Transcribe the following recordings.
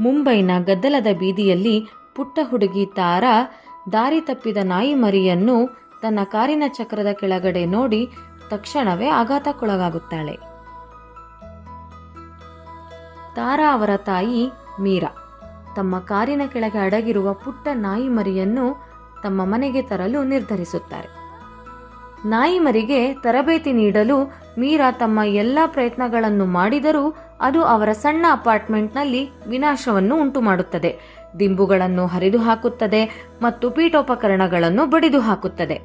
ಮುಂಬೈನ ಗದ್ದಲದ ಬೀದಿಯಲ್ಲಿ ಪುಟ್ಟ ಹುಡುಗಿ ತಾರಾ ದಾರಿ ತಪ್ಪಿದ ನಾಯಿ ಮರಿಯನ್ನು ತನ್ನ ಕಾರಿನ ಚಕ್ರದ ಕೆಳಗಡೆ ನೋಡಿ ತಕ್ಷಣವೇ ಆಘಾತಕ್ಕೊಳಗಾಗುತ್ತಾಳೆ. ತಾರಾ ಅವರ ತಾಯಿ ಮೀರಾ. ತಮ್ಮ ಕಾರಿನ ಕೆಳಗೆ ಅಡಗಿರುವ ಪುಟ್ಟ ನಾಯಿ ಮರಿಯನ್ನು ತಮ್ಮ ಮನೆಗೆ ತರಲು ನಿರ್ಧರಿಸುತ್ತಾರೆ. ನಾಯಿ ಮರಿಗೆ ತರಬೇತಿ ನೀಡಲು ಮೀರಾ ತಮ್ಮ ಎಲ್ಲ ಪ್ರಯತ್ನಗಳನ್ನು ಮಾಡಿದರೂ ಅದು ಅವರ ಸಣ್ಣ ಅಪಾರ್ಟ್ಮೆಂಟ್ನಲ್ಲಿ ವಿನಾಶವನ್ನು ಉಂಟು ಮಾಡುತ್ತದೆ ದಿಂಬುಗಳನ್ನು ಹರಿದು ಹಾಕುತ್ತದೆ ಮತ್ತು ಪೀಠೋಪಕರಣಗಳನ್ನು ಬಡಿದು ಹಾಕುತ್ತದೆ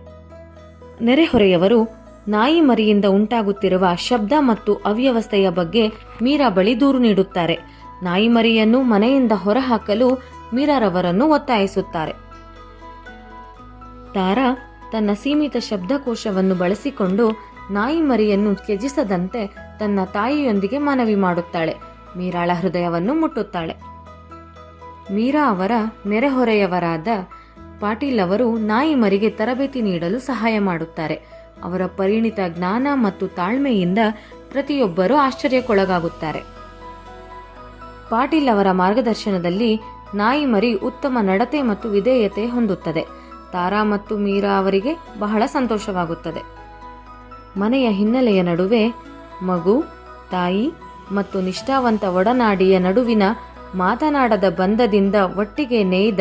ನೆರೆಹೊರೆಯವರು ನಾಯಿ ಮರಿಯಿಂದ ಉಂಟಾಗುತ್ತಿರುವ ಶಬ್ದ ಮತ್ತು ಅವ್ಯವಸ್ಥೆಯ ಬಗ್ಗೆ ಮೀರಾ ಬಳಿ ದೂರು ನೀಡುತ್ತಾರೆ. ನಾಯಿ ಮರಿಯನ್ನು ಮನೆಯಿಂದ ಹೊರಹಾಕಲು ಮೀರಾರವರನ್ನು ಒತ್ತಾಯಿಸುತ್ತಾರೆ. ತಾರಾ ತನ್ನ ಸೀಮಿತ ಶಬ್ದಕೋಶವನ್ನು ಬಳಸಿಕೊಂಡು ನಾಯಿಮರಿಯನ್ನು ತ್ಯಜಿಸದಂತೆ ತನ್ನ ತಾಯಿಯೊಂದಿಗೆ ಮನವಿ ಮಾಡುತ್ತಾಳೆ. ಮೀರಾಳ ಹೃದಯವನ್ನು ಮುಟ್ಟುತ್ತಾಳೆ. ಮೀರಾ ಅವರ ನೆರೆಹೊರೆಯವರಾದ ಪಾಟೀಲ್ ಅವರು ನಾಯಿಮರಿಗೆ ತರಬೇತಿ ನೀಡಲು ಸಹಾಯ ಮಾಡುತ್ತಾರೆ. ಅವರ ಪರಿಣಿತ ಜ್ಞಾನ ಮತ್ತು ತಾಳ್ಮೆಯಿಂದ ಪ್ರತಿಯೊಬ್ಬರೂ ಆಶ್ಚರ್ಯಕ್ಕೊಳಗಾಗುತ್ತಾರೆ. ಪಾಟೀಲ್ ಅವರ ಮಾರ್ಗದರ್ಶನದಲ್ಲಿ ನಾಯಿ ಮರಿ ಉತ್ತಮ ನಡತೆ ಮತ್ತು ವಿಧೇಯತೆ ಹೊಂದುತ್ತದೆ. ತಾರಾ ಮತ್ತು ಮೀರಾ ಅವರಿಗೆ ಬಹಳ ಸಂತೋಷವಾಗುತ್ತದೆ. ಮನೆಯ ಹಿನ್ನೆಲೆಯ ನಡುವೆ ಮಗು, ತಾಯಿ ಮತ್ತು ನಿಷ್ಠಾವಂತ ಒಡನಾಡಿಯ ನಡುವಿನ ಮಾತನಾಡದ ಬಂಧದಿಂದ ಒಟ್ಟಿಗೆ ನೇಯ್ದ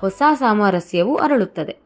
ಹೊಸ ಸಾಮರಸ್ಯವು ಅರಳುತ್ತದೆ.